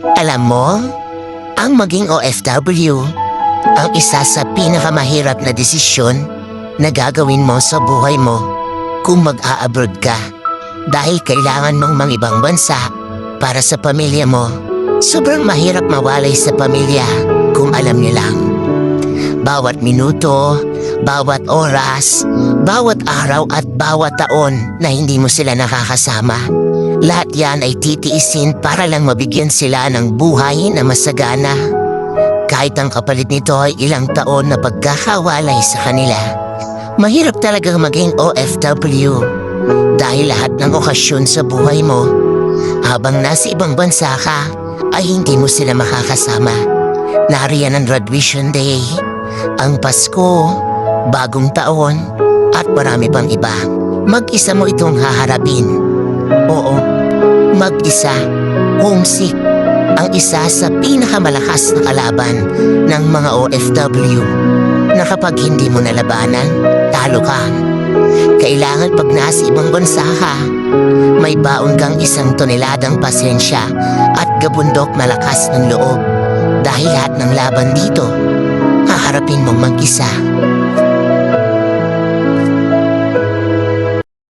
Alam mo, ang maging OFW, ang isa sa pinakamahirap na desisyon na gagawin mo sa buhay mo kung mag-a-abroad ka. Dahil kailangan mong mangibang bansa para sa pamilya mo. Sobrang mahirap mawalay sa pamilya Bawat minuto, bawat oras, bawat araw at bawat taon na hindi mo sila nakakasama. Lahat yan ay titiisin para lang mabigyan sila ng buhay na masagana. Kahit ang kapalit nito ay ilang taon na pagkakawalay sa kanila. Mahirap talagang maging OFW dahil lahat ng okasyon sa buhay mo habang nasa ibang bansa ka ay hindi mo sila makakasama. Nariyan ang graduation day, ang Pasko, bagong taon, at marami pang iba. Mag-isa mo itong haharapin. Oo, mag-isa, homesick, ang isa sa pinakamalakas na kalaban ng mga OFW na kapag hindi mo nalabanan, talo ka. Kailangan pag nasa ibang bansa ka, may baon kang isang toneladang pasensya at gabundok malakas ng loob. Dahil lahat ng laban dito, hanapin mo mag-isa.